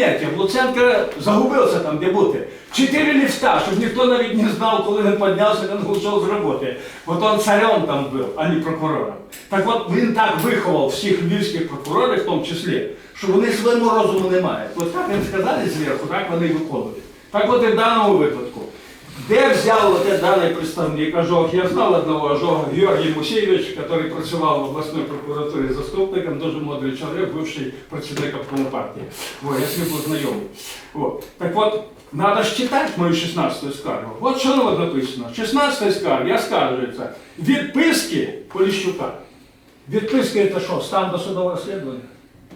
Ні, Луценко загубився там, де бути. Чотири ліфта, щоб ніхто навіть не знав, коли він піднявся, він вийшов з роботи. От він царем там був, а не прокурором. Так от він так виховав всіх львівських прокурорів, в тому числі, що вони своєму розуму не мають. От як їм сказали зверху, так вони виконують. Так от і в даному випадку. Де взяв от даний представник Ажог? Я знав одного Ажога, Георгій Мусійович, який працював в обласній прокуратурі заступником, дуже мудрий чоловік, бивший працівник обкому партії. О, я з ним був знайомий. О, так от, надо ж читати мою 16 скаргу. От що там написано. 16 скарга скаржується. Відписки Поліщука. Відписки це що, стан досудового розслідування?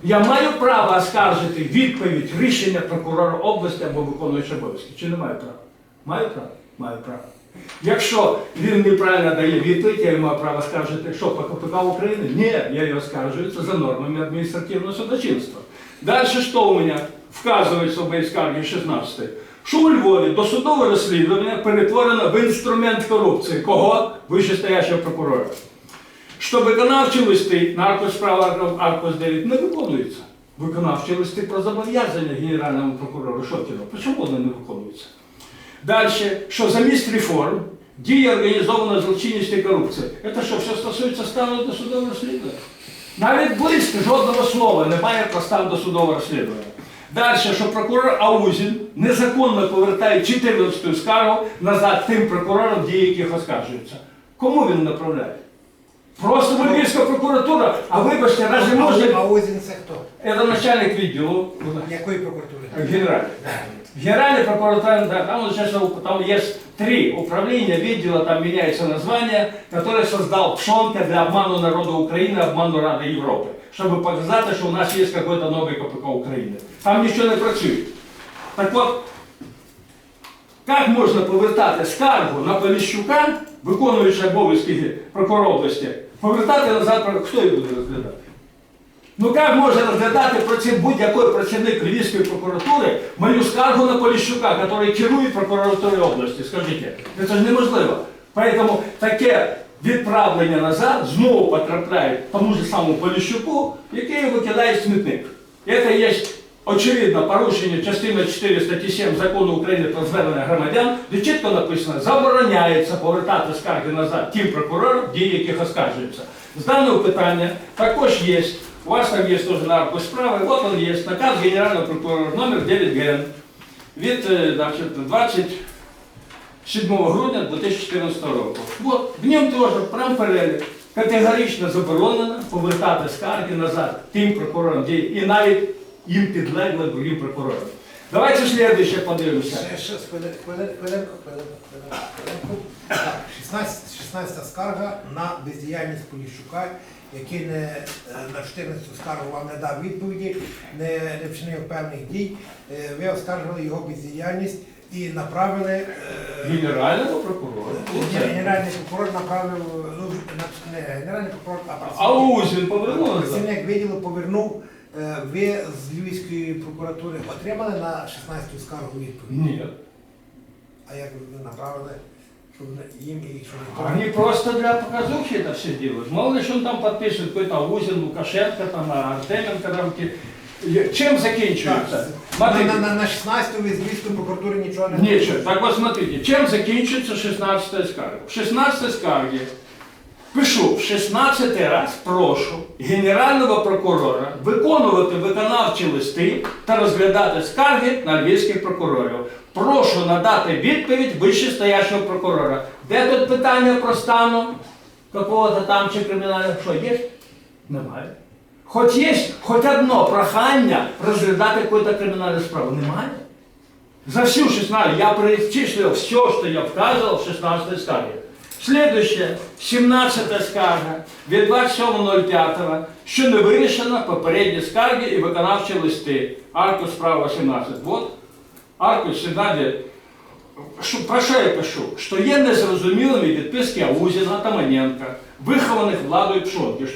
Я маю право оскаржити відповідь рішення прокурора області або виконуючого обов'язки. Чи не маю права? Маю право? Маю право. Якщо він неправильно дає відповідь, я маю право скаржити, що по КПК України?Ні, я його скаржую, це за нормами адміністративного судочинства. Далі що у мене вказується в моїй скаргі 16? Що у Львові досудове розслідування перетворено в інструмент корупції. Кого? Вищестоящого прокурора. Що виконавчі листи на аркуш справа Аркус 9 не виконуються. Виконавчі листи про зобов'язання Генеральному прокурору Шокіну. Чому вони не виконуються? Далі, що замість реформ діє організована злочинність і корупція. Це що, все стосується стану досудового розслідування? Навіть близько жодного слова немає про стан досудового розслідування. Далі, що прокурор Аузін незаконно повертає 14 скаргу назад тим прокурорам, дії яких оскаржуються. Кому він направляє? Просто Львівська прокуратура, а вибачте, разве А може... Озін це хто? Це начальник відділу Якої прокуратури? генеральний. Генеральная прокуратура, да, там, вот сейчас, там есть три управления, відділа, там меняется название, которое создал Пшонка для обману народа Украины, обману Рады Европы, чтобы показать, что у нас есть какой-то новый КПК Украины. Там нічого не працює. Так от, як можна повертати скаргу на Поліщука, виконуючи обов'язки прокурора області, повертати назад, хто її буде розглядати? Ну як може розглядати будь-який працівник Львівської прокуратури мою скаргу на Поліщука, який керує прокуратурою області? Скажіть, це ж неможливо. Поэтому таке відправлення назад знову потрапляє тому ж самому Поліщуку, який викидає смітник. Це є очевидно порушення частини 4 статті 7 закону України про звернення громадян, де чітко написано, забороняється повертати скарги назад тим прокурорам, дії яких оскаржуються. З даного питання також є, у вас там є теж на арку справи, от він є, наказ Генерального прокурора номер 9 ГН від е, 27 грудня 2014 року. От, в ньому теж прям перелік. Категорично заборонено повертати скарги назад тим прокурорам, дії, і навіть їм підлеглим другим прокурорам. Давайте слідуюче подивимося. Ще, ще, хвилин- хвилин- хвилинку, хвилинку, хвилинку, хвилинку. Так, 16, 16 скарга на бездіяльність Поліщука, який не, е, на 14 скаргу вам не дав відповіді, не, не вчинив певних дій. Е, Ви оскаржили його бездіяльність і направили. е, Генерального прокурора. Генеральний прокурор направив, ну, на- не генеральний прокурор, а А працівник, Узін повернув назад. працівник відділу повернув. Е, Ви з Львівської прокуратури отримали на 16 скаргу відповідь? Ні. А як ви направили, щоб їм і щоб Они просто для показухи это все делают. Мало ли, что он там подписывает какой-то Узин, Лукашенко, там, а Артеменко. Там, ки- Чем закінчується? на, Смотрите, на, на, на 16 ви з Львівської прокуратури нічого не Нічого. Так от смотрите, чим закінчується 16 скарга? В 16 скаргі пишу, в 16 раз прошу Генерального прокурора виконувати виконавчі листи та розглядати скарги на львівських прокурорів. Прошу надати відповідь вищестоящого прокурора. Де тут питання про стану какого-то там чи кримінального? Що є? Немає. Хоч є хоч одно прохання розглядати якусь кримінальну справу. Немає. За всю 16, я перечислил все, что я вказывал в 16 скарге. Следующее, 17 скарга від 27.05, що не вирішено попередні скарги і виконавчі листи. Аркус справа 17. Вот. Аркус сигналі. Про що я пишу? Що є незрозумілими відписки Аузіна та Маненка, вихованих владою Пшонки,